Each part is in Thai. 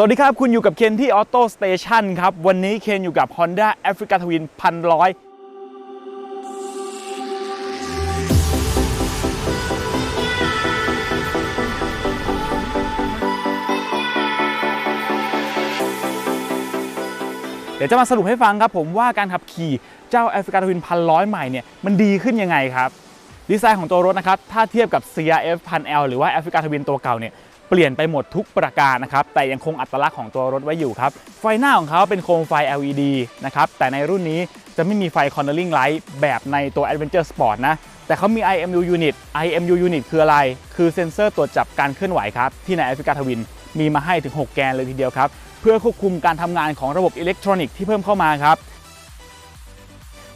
สวัสดีครับ คุณอยู่กับเคนที่ออโต้สเตชันครับ วันนี้เคนอยู่กับ Honda Africa Twin พันร้อยเดี๋ยวจะมาสรุปให้ฟังครับผมว่าการขับขี่เจ้า Africa Twin พันร้อยใหม่เนี่ยมันดีขึ้นยังไงครับ ดีไซน์ของตัวรถนะครับ ถ้าเทียบกับ CRF 1000L หรือว่า Africa Twin ตัวเก่าเนี่ย เปลี่ยนไปหมดทุกประการนะครับแต่ยังคงอัตลักษณ์ของตัวรถไว้อยู่ครับไฟหน้าของเขาเป็นโคมไฟ LED นะครับแต่ในรุ่นนี้จะไม่มีไฟ cornering light แบบในตัว Adventure Sport นะแต่เขามี IMU unit IMU unit คืออะไร คือเซ็นเซอร์ตรวจจับการเคลื่อนไหวครับที่ใน Africa Twin มีมาให้ถึง 6 แกนเลยทีเดียวครับเพื่อควบคุมการทำงานของระบบอิเล็กทรอนิกส์ที่เพิ่มเข้ามาครับ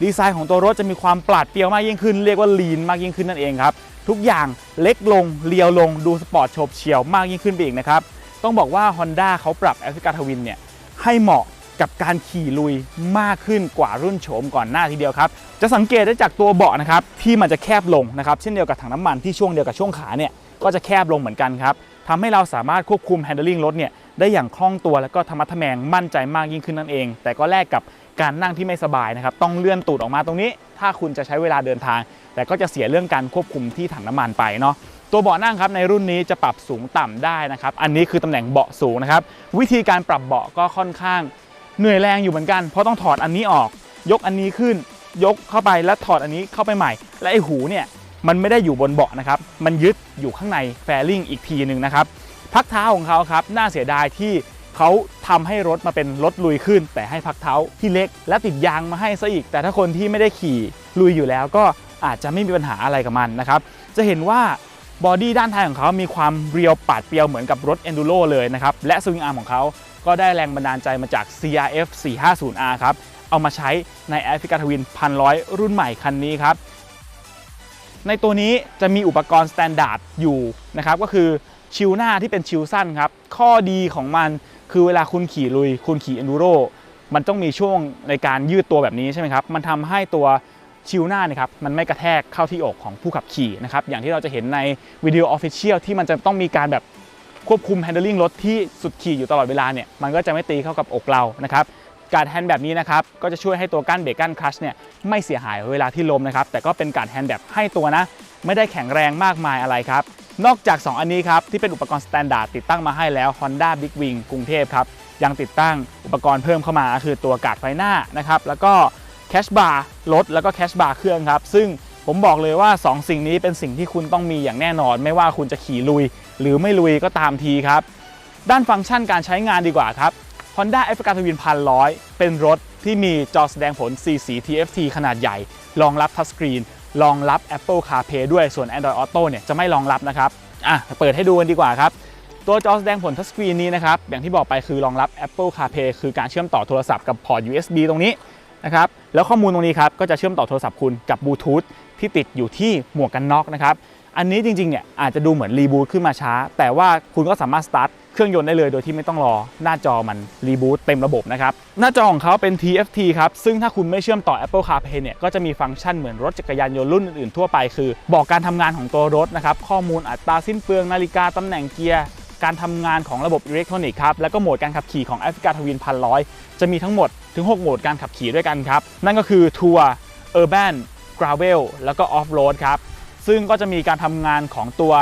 ดีไซน์ของตัวรถจะมีความปราดเปรียวมากยิ่งขึ้น เรียกว่าลีนมากยิ่งขึ้นนั่นเองครับ ทุกอย่างเล็กลงเลียวลงดูสปอร์ตโฉบเฉี่ยวมากยิ่งขึ้นไปอีกนะครับ ต้องบอกว่า Honda เขาปรับ Africa Twin เนี่ยให้เหมาะกับการขี่ลุยมากขึ้นกว่ารุ่นโฉมก่อนหน้าทีเดียวครับ จะสังเกตได้จากตัวเบาะนะครับที่มันจะแคบลงนะครับเช่นเดียวกับถังน้ำมันที่ช่วงเดียวกับช่วงขาเนี่ยก็จะแคบลงเหมือนกันครับทำให้เราสามารถควบคุม handling รถเนี่ยได้อย่างคล่องตัวแล้วก็ธรรมะทะแมงมั่นใจมากยิ่งขึ้นนั่นเอง แต่ก็แลกกับ การนั่งที่ไม่สบายนะครับต้องเลื่อนตูดออกมาตรงนี้ ถ้าคุณจะใช้เวลาเดินทาง แต่ก็จะเสียเรื่องการควบคุมที่ถังน้ำมันไปเนาะตัวเบาะนั่งครับในรุ่นนี้จะปรับสูงต่ำได้นะครับอันนี้คือตำแหน่งเบาะสูงนะครับวิธีการปรับเบาะก็ค่อนข้างเหนื่อยแรงอยู่เหมือนกัน เพราะต้องถอดอันนี้ออก ยกอันนี้ขึ้น ยกเข้าไปแล้วถอดอันนี้เข้าไปใหม่ และไอหูเนี่ยมันไม่ได้อยู่บนเบาะนะครับมันยึดอยู่ข้างในแฟลิ่งอีกทีหนึ่งนะครับพักเท้าของเขาครับน่าเสียดายที่ เขาทำให้รถมาเป็นรถลุยขึ้น แต่ให้พักเท้าที่เล็ก และติดยางมาให้ซะอีก แต่ถ้าคนที่ไม่ได้ขี่ลุยอยู่แล้วก็อาจจะไม่มีปัญหาอะไรกับมันนะครับ จะเห็นว่าบอดี้ด้านท้ายของเขามีความเรียวปาดเปรียวเหมือนกับรถ Enduro เลยนะครับ และสวิงอาร์มของเขาก็ได้แรงบันดาลใจมาจาก CRF 450R ครับ เอามาใช้ใน Africa Twin 1,100รุ่นใหม่คันนี้ครับ ในตัวนี้จะมีอุปกรณ์สแตนดาร์ดอยู่นะครับ ก็คือชิวหน้าที่เป็นชิวสั้นครับ ข้อดีของมัน คือเวลาคุณขี่ลุย คุณขี่ Enduro มันต้องมีช่วงในการยืดตัวแบบนี้ใช่ไหมครับ มันทำให้ตัวชิวหน้าเนี่ยครับมันไม่กระแทกเข้าที่อกของผู้ขับขี่นะครับอย่างที่เราจะเห็นในวิดีโอออฟฟิเชียลที่มันจะต้องมีการแบบควบคุม handling รถที่สุดขี่อยู่ตลอดเวลาเนี่ยมันก็จะไม่ตีเข้ากับอกเรานะครับการแฮนด์แบบนี้นะครับก็จะช่วยให้ตัวกั้นเบรกกั้นคลัชเนี่ยไม่เสียหายเวลาที่ล้มนะครับแต่ก็เป็นการแฮนด์แบบให้ตัวนะ ไม่ได้แข็งแรงมากมายอะไรครับ นอกจาก 2 อันนี้ครับ ที่เป็นอุปกรณ์สแตนดาร์ดติดตั้งมาให้แล้ว Honda Big Wing กรุงเทพครับ ยังติดตั้งอุปกรณ์เพิ่มเข้ามา คือตัวกาดไฟหน้านะครับ แล้วก็แคชบาร์รถแล้วก็แคชบาร์เครื่องครับ ซึ่งผมบอกเลยว่า 2 สิ่งนี้เป็นสิ่งที่คุณต้องมีอย่างแน่นอน ไม่ว่าคุณจะขี่ลุย หรือไม่ลุยก็ตามทีครับ ด้านฟังก์ชันการใช้งานดีกว่าครับ Honda Africa Twin 1,100 เป็นรถที่มีจอแสดงผล4สี TFT ขนาดใหญ่ รองรับทัชสกรีน รองรับ Apple CarPlay ด้วยส่วน Android Auto เนี่ยจะไม่รองรับนะครับอะเปิดให้ดูกันดีกว่าครับตัวจอแสดงผลทัชสกรีนนี้นะครับอย่างที่บอกไปคือรองรับ Apple CarPlay คือการเชื่อมต่อโทรศัพท์กับพอร์ต USB ตรงนี้นะครับแล้วข้อมูลตรงนี้ครับก็จะเชื่อมต่อโทรศัพท์คุณกับบลูทูธที่ติดอยู่ที่หมวกกันน็อกนะครับอันนี้จริงๆเนี่ยอาจจะดูเหมือนรีบูตขึ้นมาช้า แต่ว่าคุณก็สามารถสตาร์ท เครื่องยนต์ได้เลยโดยที่ไม่ต้องรอหน้าจอมันรีบูตเต็มระบบนะครับ หน้าจอของเขาเป็น TFT ครับ ซึ่งถ้าคุณไม่เชื่อมต่อ Apple CarPlay เนี่ยก็จะมีฟังก์ชันเหมือนรถจักรยานยนต์รุ่นอื่นๆทั่วไปคือ บอกการทำงานของตัวรถนะครับ ข้อมูลอัตราสิ้นเปลืองนาฬิกาตำแหน่งเกียร์การทำงานของระบบอิเล็กทรอนิกส์ครับ แล้วก็โหมดการขับขี่ของ Africa Twin 1,100จะมีทั้งหมดถึง 6 โหมดการขับขี่ด้วยกันครับ นั่นก็คือ Tour Urban Gravel แล้วก็ Off Road ครับ ซึ่งก็จะมีการทำงานของตัว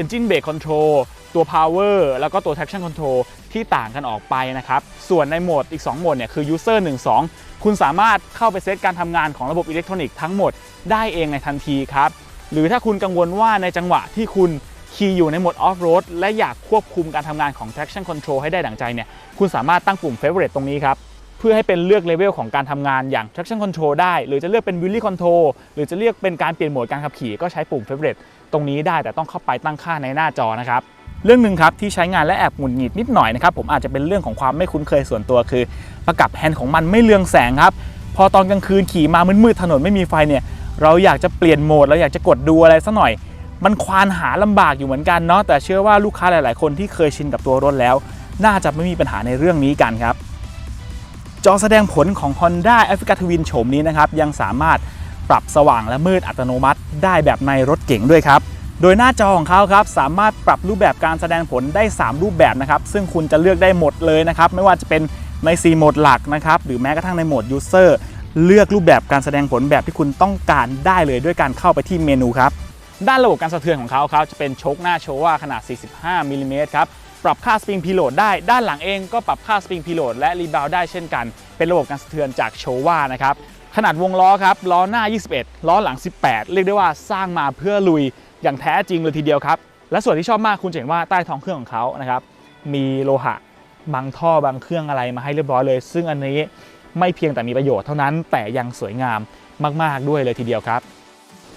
Engine Brake Control ตัว Power แล้วก็ตัว Traction Control ที่ต่างกันออกไปนะครับ ส่วนในโหมดอีก 2 โหมดเนี่ยคือ User 1 2 คุณสามารถเข้าไปเซตการทำงานของระบบอิเล็กทรอนิกส์ทั้งหมดได้เองในทันทีครับ หรือถ้าคุณกังวลว่าในจังหวะที่คุณขี่อยู่ในโหมด Off Road และอยากควบคุมการทำงานของ Traction Control ให้ได้ดั่งใจเนี่ย คุณสามารถตั้งปุ่ม Favorite ตรงนี้ครับ เพื่อให้เป็นเลือกเลเวลของการทำงานอย่าง traction control ได้ หรือจะเลือกเป็น wheelie control หรือจะเลือกเป็นการเปลี่ยนโหมดการขับขี่ก็ใช้ปุ่ม favorite ตรงนี้ได้แต่ต้องเข้าไปตั้งค่าในหน้าจอนะครับเรื่องหนึ่งครับที่ใช้งานและแอบหงุดหงิดนิดหน่อยนะครับผมอาจจะเป็นเรื่องของความไม่คุ้นเคยส่วนตัวคือ ประกับแฮนด์ของมันไม่เรืองแสงครับ พอตอนกลางคืนขี่มามืดๆถนนไม่มีไฟเนี่ยเราอยากจะเปลี่ยนโหมดเราอยากจะกดดูอะไรสักหน่อย มันควานหาลำบากอยู่เหมือนกันเนาะแต่เชื่อว่าลูกค้าหลาย ๆ คนที่เคยชินกับตัวรถแล้ว น่าจะไม่มีปัญหาในเรื่องนี้กันครับ จอแสดงผลของ Honda Africa Twin โฉมนี้นะครับ ยังสามารถปรับสว่างและมืดอัตโนมัติ ได้แบบในรถเก๋งด้วยครับ โดยหน้าจอของเขาครับสามารถปรับรูปแบบการแสดงผลได้ 3 รูปแบบนะครับ ซึ่งคุณจะเลือกได้หมดเลยนะครับ ไม่ว่าจะเป็นใน4โหมดหลักนะครับ หรือแม้กระทั่งในโหมด User เลือกรูปแบบการแสดงผลแบบที่คุณต้องการได้เลยด้วยการเข้าไปที่เมนูครับ ด้านระบบการสะเทือนของเขาครับจะเป็นโชคหน้าโชว่าขนาด 45มิลลิเมตรครับ ปรับค่าสปริงพีโลดได้ด้านหลังเองก็ปรับค่าสปริงพีโลดและรีบาวได้เช่นกัน เป็นระบบการสะเทือนจากโชว่านะครับขนาดวงล้อครับล้อหน้า 21 ล้อหลัง 18 เรียกได้ว่าสร้างมาเพื่อลุยอย่างแท้จริงเลยทีเดียวครับ และส่วนที่ชอบมากคุณจะเห็นว่าใต้ท้องเครื่องของเขานะครับมีโลหะบางท่อบางเครื่องอะไรมาให้เรียบร้อยเลย ซึ่งอันนี้ไม่เพียงแต่มีประโยชน์เท่านั้น แต่ยังสวยงามมาก ๆ ด้วยเลยทีเดียวครับ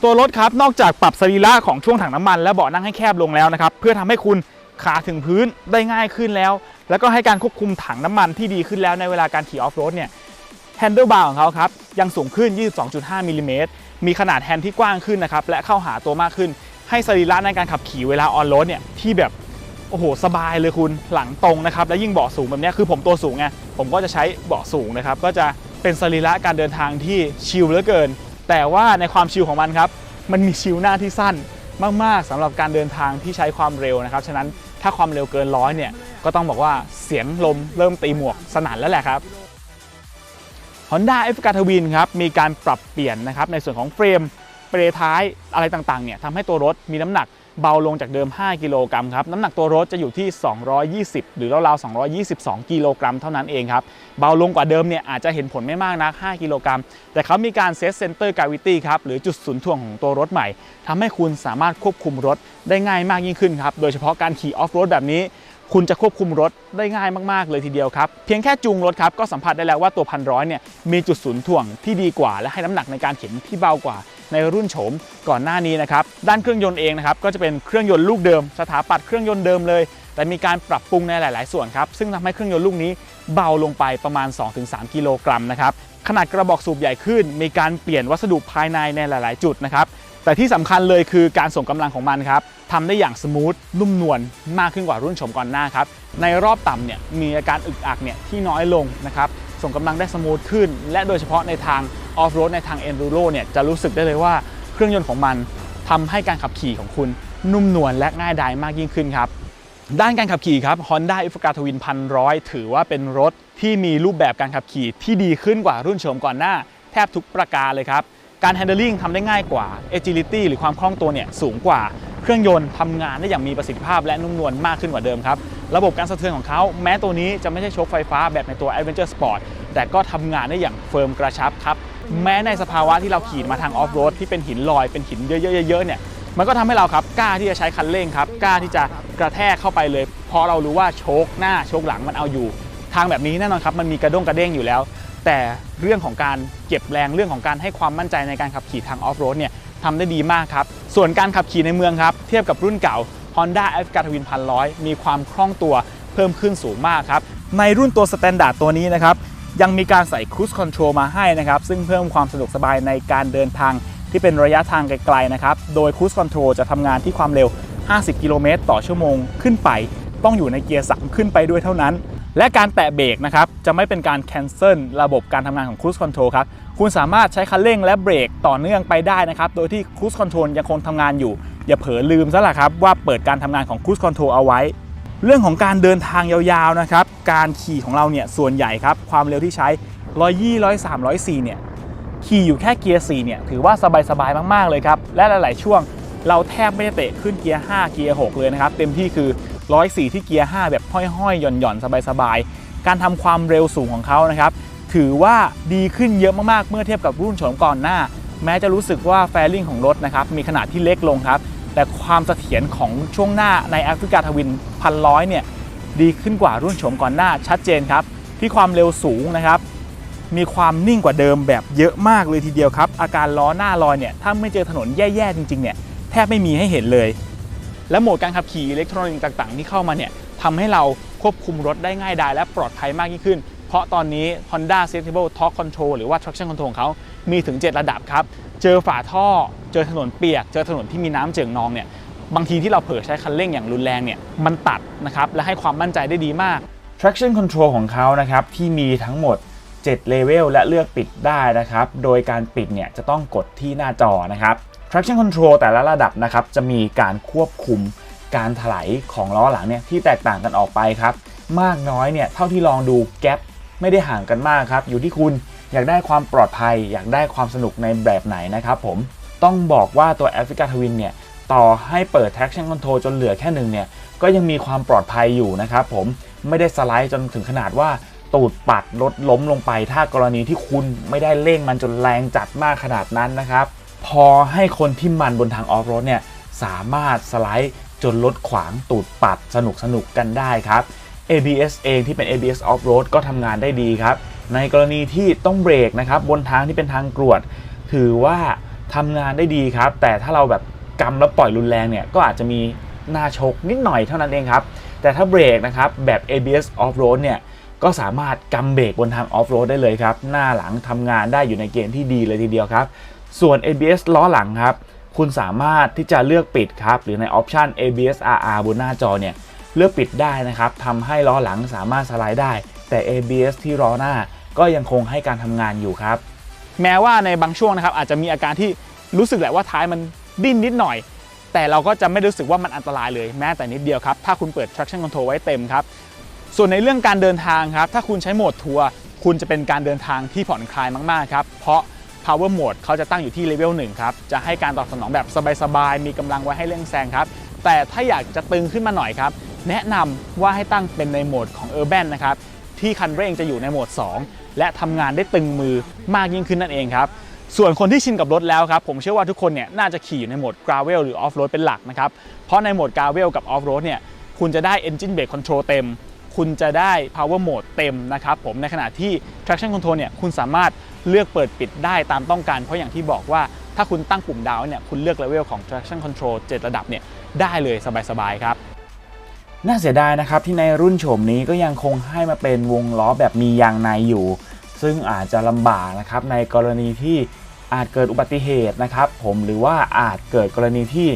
ตัวรถครับนอกจากปรับสรีระของช่วงถังน้ำมันและเบาะนั่งให้แคบลงแล้วนะครับเพื่อทำให้คุณ ขาถึงพื้นได้ง่ายขึ้นแล้ว แล้วก็ให้การควบคุมถังน้ำมันที่ดีขึ้นแล้วในเวลาการขี่ออฟโรดเนี่ยแฮนเดิลบาร์ของเขาครับยังสูงขึ้น 22.5มิลลิเมตรมีขนาดแฮนด์ที่กว้างขึ้นนะครับและเข้าหาตัวมากขึ้น ให้สรีระในการขับขี่เวลาออนโรดเนี่ยที่แบบโอ้โหสบายเลยคุณหลังตรงนะครับ และยิ่งเบาะสูงแบบนี้คือผมตัวสูงไงผมก็จะใช้เบาะสูงนะครับ ก็จะเป็นสรีระการเดินทางที่ชิลเหลือเกิน แต่ว่าในความชิลของมันครับ มันมีชิลหน้าที่สั้น มาก ๆสำหรับการเดินทางที่ใช้ความเร็วนะครับ ฉะนั้นถ้าความเร็วเกินร้อยเนี่ยก็ต้องบอกว่าเสียงลมเริ่มตีหมวกสนั่นแล้วแหละครับ Honda f กาทวินครับมีการปรับเปลี่ยนนะครับในส่วนของเฟรมเปรท้ายอะไรต่างๆเนี่ยทำให้ตัวรถมีน้ำหนัก เบาลงจากเดิม 5 กิโลกรัมครับ น้ำหนักตัวรถจะอยู่ที่ 220 หรือราวๆ 222 กิโลกรัมเท่านั้นเองครับ เบาลงกว่าเดิมเนี่ยอาจจะเห็นผลไม่มากนัก 5 กิโลกรัม แต่เขามีการเซตเซนเตอร์กาวิตี้ครับ หรือจุดศูนย์ถ่วงของตัวรถใหม่ทำให้คุณสามารถควบคุมรถได้ง่ายมากยิ่งขึ้นครับ โดยเฉพาะการขี่ออฟโรดแบบนี้ คุณจะควบคุมรถได้ง่ายมากๆเลยทีเดียวครับ เพียงแค่จูงรถครับก็สัมผัสได้แล้วว่าตัวพันร้อยเนี่ยมีจุดศูนย์ถ่วงที่ดีกว่า และให้น้ำหนักในการเข็นที่เบากว่าในรุ่นโฉมก่อนหน้านี้นะครับด้านเครื่องยนต์เองนะครับก็จะเป็นเครื่องยนต์ลูกเดิม สถาปัตย์เครื่องยนต์เดิมเลย แต่มีการปรับปรุงในหลาย ๆ ส่วนครับซึ่งทำให้เครื่องยนต์ลูกนี้เบาลงไปประมาณ 2-3 กิโลกรัมนะครับขนาดกระบอกสูบใหญ่ขึ้น มีการเปลี่ยนวัสดุภายในในหลาย ๆ จุดนะครับ แต่ที่สำคัญเลยคือการส่งกำลังของมันครับทำได้อย่างสมูทนุ่มนวลมากขึ้นกว่ารุ่นโฉมก่อนหน้าครับในรอบต่ำเนี่ยมีอาการอึกอักเนี่ยที่น้อยลงนะครับส่งกำลังได้สมูทขึ้น และโดยเฉพาะในทางออฟโรดในทางเอนดูโรเนี่ยจะรู้สึกได้เลยว่าเครื่องยนต์ของมันทำให้การขับขี่ของคุณนุ่มนวลและง่ายดายมากยิ่งขึ้นครับด้านการขับขี่ครับ Honda i f g a Twin 1,100 ถือว่าเป็นรถที่มีรูปแบบการขับขี่ที่ดีขึ้นกว่ารุ่นโฉมก่อนหน้า แทบทุกประการเลยครับ การ handling ทำได้ง่ายกว่า agility หรือความคล่องตัวเนี่ยสูงกว่าเครื่องยนต์ทำงานได้อย่างมีประสิทธิภาพและนุ่มนวลมากขึ้นกว่าเดิมครับ ระบบการสะเทือนของเขาแม้ตัวนี้จะไม่ใช่โชคไฟฟ้าแบบในตัว Adventure Sport แต่ก็ทำงานได้อย่างเฟิร์มกระชับครับ แม้ในสภาวะที่เราขี่มาทางออฟโรดที่เป็นหินลอยเป็นหินเยอะๆเนี่ยมันก็ทำให้เราครับกล้าที่จะใช้คันเร่งครับกล้าที่จะกระแทกเข้าไปเลย เพราะเรารู้ว่าโชคหน้าโชคหลังมันเอาอยู่ ทางแบบนี้แน่นอนครับมันมีกระด้งกระเด้งอยู่แล้ว แต่เรื่องของการเก็บแรงเรื่องของการให้ความมั่นใจในการขับขี่ทางออฟโรดเนี่ยทำได้ดีมากครับ ส่วนการขับขี่ในเมืองครับ เทียบกับรุ่นเก่า Honda a v g a Twin 1,100 มีความคล่องตัวเพิ่มขึ้นสูงมากครับ ในรุ่นตัวสแตนดาร์ดตัวนี้นะครับ ยังมีการใส่ Cruise Control มาให้นะครับ ซึ่งเพิ่มความสะดวกสบายในการเดินทางที่เป็นระยะทางไกลๆนะครับ โดย Cruise Control จะทำงานที่ความเร็ว 50 กิโลเมตรต่อชั่วโมงขึ้นไป ต้องอยู่ในเกียร์ 3 ขึ้นไปด้วยเท่านั้น และการแตะเบรกนะครับจะไม่เป็นการ cancel ระบบการทำงานของ Cruise Control ครับคุณสามารถใช้คันเร่งและเบรกต่อเนื่องไปได้นะครับโดยที่ Cruise Control ยังคงทำงานอยู่ อย่าเผลอลืมซะละครับว่าเปิดการทำงานของ Cruise Control เอาไว้ เรื่องของการเดินทางยาวๆนะครับการขี่ของเราเนี่ยส่วนใหญ่ครับความเร็วที่ใช้120 103 104เนี่ยขี่อยู่แค่เกียร์4เนี่ยถือว่าสบายๆมากๆเลยครับและหลาย ๆ ช่วงเราแทบไม่ได้เตะขึ้นเกียร์5เกียร์6เลยนะครับเต็มที่คือ 104 ที่เกียร์ 5 แบบห้อยๆ หย่อนๆ สบายๆ การทำความเร็วสูงของเขานะครับ ถือว่าดีขึ้นเยอะมากๆ เมื่อเทียบกับรุ่นโฉมก่อนหน้า แม้จะรู้สึกว่าแฟลิ่งของรถนะครับ มีขนาดที่เล็กลงครับ แต่ความเสถียรของช่วงหน้าในแอฟริกาทวินพันร้อยเนี่ย ดีขึ้นกว่ารุ่นโฉมก่อนหน้าชัดเจนครับ ที่ความเร็วสูงนะครับ มีความนิ่งกว่าเดิมแบบเยอะมากเลยทีเดียวครับ อาการล้อหน้าลอยเนี่ย ถ้าไม่เจอถนนแย่ๆ จริงๆ เนี่ย แทบไม่มีให้เห็นเลย และโหมดการขับขี่อิเล็กทรอนิกส์ต่าง ๆ ที่เข้ามาเนี่ยทำให้เราควบคุมรถได้ง่ายดายและปลอดภัยมากยิ่งขึ้น เพราะตอนนี้ Honda Sensible Torque Control หรือว่า Traction Control ของเขามีถึง 7 ระดับครับ เจอฝาท่อ เจอถนนเปียก เจอถนนที่มีน้ำเจิ่งนองเนี่ย บางทีที่เราเผลอใช้คันเร่งอย่างรุนแรงเนี่ย มันตัดนะครับ และให้ความมั่นใจได้ดีมาก traction control ของเขานะครับที่มีทั้งหมด7เลเวลและเลือกปิดได้นะครับ โดยการปิดเนี่ยจะต้องกดที่หน้าจอนะครับ traction control แต่ละระดับนะครับจะมีการควบคุมการถลายของล้อหลังเนี่ยที่แตกต่างกันออกไปครับ มากน้อยเนี่ยเท่าที่ลองดูแกลไม่ได้ห่างกันมากครับ อยู่ที่คุณอยากได้ความปลอดภัย อยากได้ความสนุกในแบบไหนนะครับผมต้องบอกว่าตัว Africa Twin เนี่ยต่อให้เปิด traction control จนเหลือแค่หนึ่งเนี่ยก็ยังมีความปลอดภัยอยู่นะครับผมไม่ได้สไลด์จนถึงขนาดว่าตูดปัดรถล้มลงไป ถ้ากรณีที่คุณไม่ได้เร่งมันจนแรงจัดมากขนาดนั้นนะครับ อให้คนที่มันบนทางออฟโรดเนี่ยสามารถสไลด์จนรถขวางตูดปัดสนุกสนุกกันได้ครับ ABS เองที่เป็น ABS Off Road ก็ทำงานได้ดีครับ ในกรณีที่ต้องเบรกนะครับบนทางที่เป็นทางกรวด ถือว่าทำงานได้ดีครับ แต่ถ้าเราแบบกำแล้วปล่อยรุนแรงเนี่ยก็อาจจะมีหน้าชกนิดหน่อยเท่านั้นเองครับ แต่ถ้าเบรกนะครับแบบ ABS Off Road เนี่ยก็สามารถกำเบรกบนทางออฟโรดได้เลยครับ หน้าหลังทำงานได้อยู่ในเกณฑ์ที่ดีเลยทีเดียวครับ ส่วน ABS ล้อหลังครับ คุณสามารถที่จะเลือกปิดครับ หรือในออปชัน ABS RR บนหน้าจอเนี่ย เลือกปิดได้นะครับทำให้ล้อหลังสามารถสไลด์ได้ แต่ ABS ที่ล้อหน้าก็ยังคงให้การทำงานอยู่ครับ แม้ว่าในบางช่วงนะครับอาจจะมีอาการที่รู้สึกแหละว่าท้ายมันดิ้นนิดหน่อย แต่เราก็จะไม่รู้สึกว่ามันอันตรายเลยแม้แต่นิดเดียวครับ ถ้าคุณเปิด traction control ไว้เต็มครับ ส่วนในเรื่องการเดินทางครับ ถ้าคุณใช้โหมดทัวร์คุณจะเป็นการเดินทางที่ผ่อนคลายมากๆครับ เพราะ power mode เขาจะตั้งอยู่ที่เลเวล1ครับ จะให้การตอบสนองแบบสบายๆ มีกำลังไว้ให้เร่งแซงครับ แต่ถ้าอยากจะตึงขึ้นมาหน่อยครับ แนะนำว่าให้ตั้งเป็นในโหมดของ urban นะครับ ที่คันเร่งจะอยู่ในโหมด 2 และทำงานได้ตึงมือมากยิ่งขึ้นนั่นเองครับส่วนคนที่ชินกับรถแล้วครับ ผมเชื่อว่าทุกคนเนี่ยน่าจะขี่อยู่ในโหมด gravel หรือ off road เป็นหลักนะครับ เพราะในโหมด gravel กับ off road เนี่ยคุณจะได้ engine brake control เต็ม คุณจะได้ power mode เต็มนะครับผมในขณะที่ traction control เนี่ยคุณสามารถเลือกเปิดปิดได้ตามต้องการ เพราะอย่างที่บอกว่าถ้าคุณตั้งปุ่มดาวน์เนี่ยคุณเลือก level ของ traction control 7 ระดับเนี่ยได้เลยสบายๆครับน่าเสียดายนะครับที่ในรุ่นโฉมนี้ก็ยังคงให้มาเป็นวงล้อแบบมียางในอยู่ ซึ่งอาจจะลำบากนะครับในกรณีที่อาจเกิดอุบัติเหตุนะครับผมหรือว่าอาจเกิดกรณีที่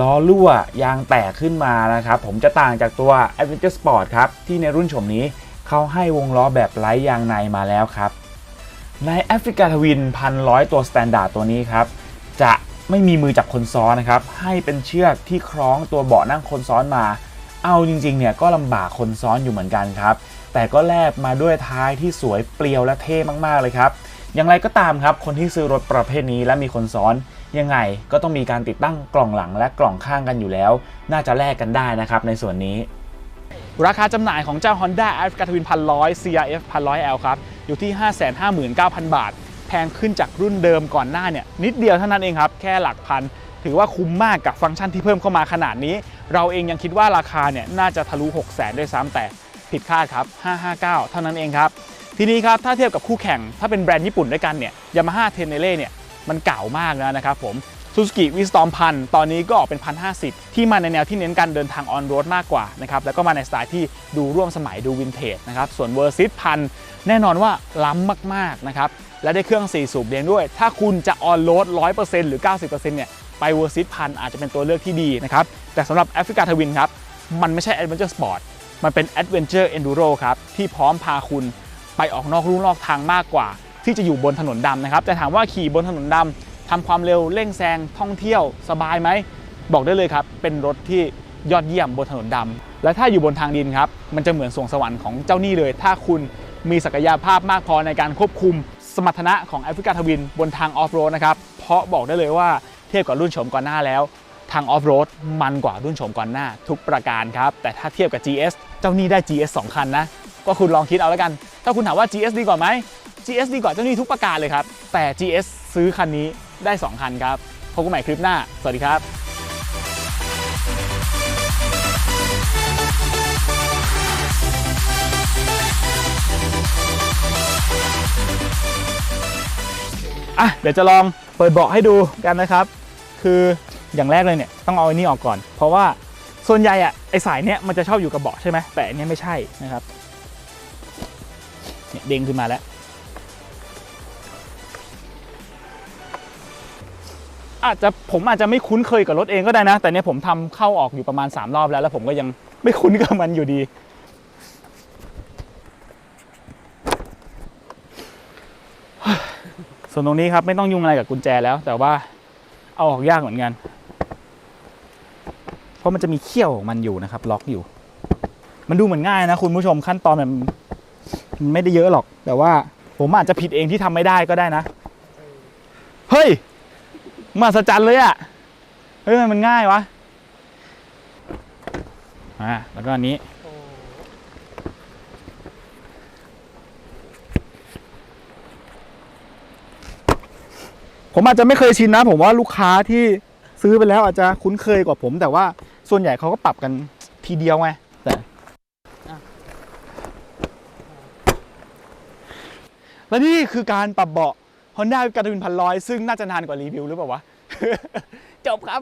ล้อรั่วยางแตกขึ้นมานะครับ ผมจะต่างจากตัว Adventure Sport ครับ ที่ในรุ่นโฉมนี้เขาให้วงล้อแบบไร้ยางในมาแล้วครับ ในแอฟริกาทวินพันร้อยตัวสแตนดาร์ดตัวนี้ครับ จะไม่มีมือจับคนซ้อนนะครับ ให้เป็นเชือกที่คล้องตัวเบาะนั่งคนซ้อนมา เอาจริงๆเนี่ยก็ลำบากคนซ้อนอยู่เหมือนกันครับ แต่ก็แลกมาด้วยท้ายที่สวยเปรียวและเท่มากๆเลยครับ อย่างไรก็ตามครับ คนที่ซื้อรถประเภทนี้และมีคนซ้อน ยังไงก็ต้องมีการติดตั้งกล่องหลังและกล่องข้างกันอยู่แล้ว น่าจะแลกกันได้นะครับในส่วนนี้ ราคาจำหน่ายของเจ้า Honda a f r i c a Twin 1,100 CRF 1,100L ครับ อยู่ที่ 559,000 บาท แพงขึ้นจากรุ่นเดิมก่อนหน้าเนี่ยนิดเดียวเท่านั้นเองครับ แค่หลักพัน ถือว่าคุ้มมากกับฟังก์ชันที่เพิ่มเข้ามาขนาดนี้ เราเองยังคิดว่าราคาเนี่ยน่าจะทะลุ 600,000ด้วยซ้ำแต่ผิดคาดครับ 559 เท่านั้นเองครับทีนี้ครับถ้าเทียบกับคู่แข่งถ้าเป็นแบรนด์ญี่ปุ่นด้วยกันเนี่ย Yamaha Tenere เนี่ย มันเก่ามากแล้วนะครับผม Suzuki Wisdom พันตอนนี้ก็ออกเป็น1,050ที่มาในแนวที่เน้นการเดินทางออนโรดมากกว่านะครับแล้วก็มาในสไตล์ที่ดูร่วมสมัยดูวินเทจนะครับส่วน Versys พันแน่นอนว่าล้ำมากๆนะครับและได้เครื่อง 4 สูบเรียงด้วย ถ้าคุณจะออนโรด 100%หรือ 90%เนี่ยไป Versys พันอาจจะเป็นตัวเลือกที่ดีนะครับแต่สำหรับ Africa Twin ครับมันไม่ใช่ Adventure Sport มันเป็น Adventure Enduro ครับที่พร้อมพาคุณไปออกนอกลู่นอกทางมากกว่า ที่จะอยู่บนถนนดำนะครับแต่ถามว่าขี่บนถนนดำทำความเร็วเร่งแซงท่องเที่ยวสบายไหมบอกได้เลยครับ เป็นรถที่ยอดเยี่ยมบนถนนดำและถ้าอยู่บนทางดินครับ มันจะเหมือนสวงสวรรค์ของเจ้านี่เลย ถ้าคุณมีศักยภาพมากพอในการควบคุมสมรรถนะของแอฟริกาทวินบนทางออฟโรดนะครับ เพราะบอกได้เลยว่าเทียบกับรุ่นโฉมก่อนหน้าแล้ว ทางออฟโรดมันกว่ารุ่นโฉมก่อนหน้า ทุกประการครับ แต่ถ้าเทียบกับ GS เจ้านี่ได้ GS 2 คันนะ ก็คุณลองคิดเอาแล้วกัน ถ้าคุณถามว่า GS ดีกว่าไหม GS ดีกว่าเจ้านี่ทุกประการเลยครับ แต่ GS ซื้อคันนี้ได้ 2 คันครับพบกันใหม่คลิปหน้า สวัสดีครับอะเดี๋ยวจะลองเปิดเบาะให้ดูกันนะครับ คืออย่างแรกเลยเนี่ยต้องเอาอันนี้ออกก่อน เพราะว่าส่วนใหญ่อะไอสายเนี้ยมันจะชอบอยู่กับเบาะใช่ไหมแต่อันเนี้ยไม่ใช่นะครับเนี่ยเด้งขึ้นมาแล้ว อาจจะผมอาจจะไม่คุ้นเคยกับรถเองก็ได้นะ แต่เนี่ยผมทำเข้าออกอยู่ประมาณ 3 รอบแล้ว แล้วผมก็ยังไม่คุ้นกับมันอยู่ดีส่วนตรงนี้ครับไม่ต้องยุ่งอะไรกับกุญแจแล้ว แต่ว่าเอาออกยากเหมือนกัน เพราะมันจะมีเขี้ยวของมันอยู่นะครับ ล็อกอยู่ มันดูเหมือนง่ายนะคุณผู้ชมขั้นตอนมันไม่ได้เยอะหรอก แต่ว่าผมอาจจะผิดเองที่ทำไม่ได้ก็ได้นะ มหัศจรรย์เลยอะเฮ้ยทำไมมันง่ายวะอ่าแล้วก็อันนี้ ผมอาจจะไม่เคยชินนะ ผมว่าลูกค้าที่ซื้อไปแล้วอาจจะคุ้นเคยกว่าผม แต่ว่าส่วนใหญ่เขาก็ปรับกันทีเดียวไงแต่และนี่คือการปรับเบาะ Honda การ์ตูนพันร้อยซึ่งน่าจะนานกว่ารีวิวหรือเปล่าวะ จบครับ